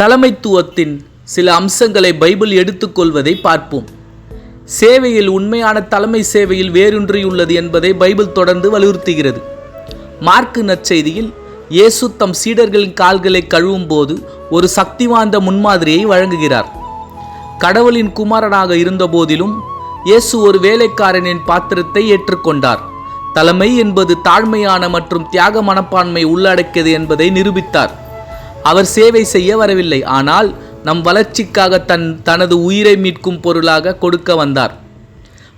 தலைமைத்துவத்தின் சில அம்சங்களை பைபிள் எடுத்துக்கொள்வதை பார்ப்போம். சேவையில் உண்மையான தலைமை சேவையில் வேரூன்றியுள்ளது என்பதை பைபிள் தொடர்ந்து வலியுறுத்துகிறது. மார்க்கு நற்செய்தியில் இயேசு தம் சீடர்களின் கால்களை கழுவும் போது ஒரு சக்தி வாய்ந்த முன்மாதிரியை வழங்குகிறார். கடவுளின் குமாரனாக இருந்தபோதிலும் இயேசு ஒரு வேலைக்காரனின் பாத்திரத்தை ஏற்றுக்கொண்டார். தலைமை என்பது தாழ்மையான மற்றும் தியாக மனப்பான்மை உள்ளடக்கியது என்பதை நிரூபித்தார். அவர் சேவை செய்ய வரவில்லை. ஆனால் நம் வளர்ச்சிக்காக தன் தனது உயிரை மீட்கும் பொருளாக கொடுக்க வந்தார்.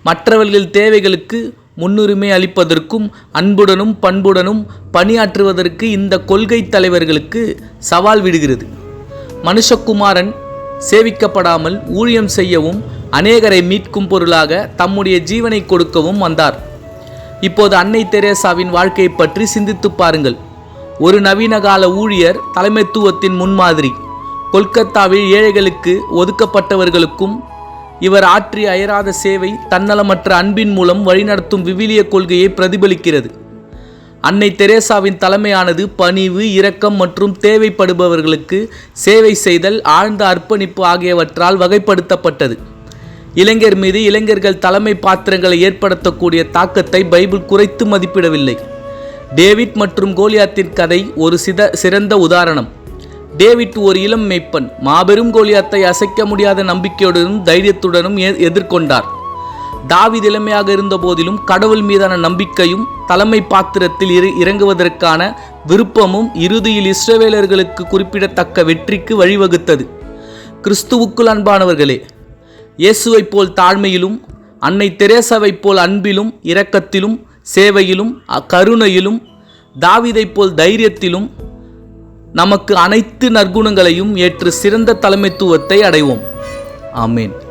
மற்றவர்கள் தேவைகளுக்கு முன்னுரிமை அளிப்பதற்கும் அன்புடனும் பண்புடனும் பணியாற்றுவதற்கு இந்த கொள்கை தலைவர்களுக்கு சவால் விடுகிறது. மனுஷகுமாரன் சேவிக்கப்படாமல் ஊழியம் செய்யவும் அநேகரை மீட்கும் பொருளாக தம்முடைய ஜீவனை கொடுக்கவும் வந்தார். இப்போது அன்னை தெரேசாவின் வாழ்க்கையை பற்றி சிந்தித்து பாருங்கள். ஒரு நவீன கால ஊழியர் தலைமைத்துவத்தின் முன்மாதிரி கொல்கத்தாவில் ஏழைகளுக்கு ஒதுக்கப்பட்டவர்களுக்கும் இவர் ஆற்றிய அயராத சேவை தன்னலமற்ற அன்பின் மூலம் வழிநடத்தும் விவிலிய கொள்கையை பிரதிபலிக்கிறது. அன்னை தெரேசாவின் தலைமையானது பணிவு இரக்கம் மற்றும் தேவைப்படுபவர்களுக்கு சேவை செய்தல் ஆழ்ந்த அர்ப்பணிப்பு ஆகியவற்றால் வகைப்படுத்தப்பட்டது. இளைஞர் மீது இளைஞர்கள் தலைமை பாத்திரங்களை ஏற்படுத்தக்கூடிய தாக்கத்தை பைபிள் குறைத்து மதிப்பிடவில்லை. டேவிட் மற்றும் கோலியாத்தின் கதை ஒரு சித சிறந்த உதாரணம். டேவிட் ஒரு இளம் மெய்ப்பன் மாபெரும் கோலியாத்தை அசைக்க முடியாத நம்பிக்கையுடனும் தைரியத்துடனும் எ- எதிர்கொண்டார். தாவித் இளமையாக இருந்த போதிலும் கடவுள் மீதான நம்பிக்கையும் தலைமை பாத்திரத்தில் இரு இறங்குவதற்கான விருப்பமும் இறுதியில் இஸ்ரவேலர்களுக்கு குறிப்பிடத்தக்க வெற்றிக்கு வழிவகுத்தது. கிறிஸ்துவுக்குள் அன்பானவர்களே இயேசுவைப் போல் தாழ்மையிலும் அன்னை தெரேசாவைப் போல் அன்பிலும் இரக்கத்திலும் சேவையிலும் அ- கருணையிலும் தாவிதைப் போல் தைரியத்திலும் நமக்கு அனைத்து நற்குணங்களையும் ஏற்று சிறந்த தலைமைத்துவத்தை அடைவோம். ஆமேன்.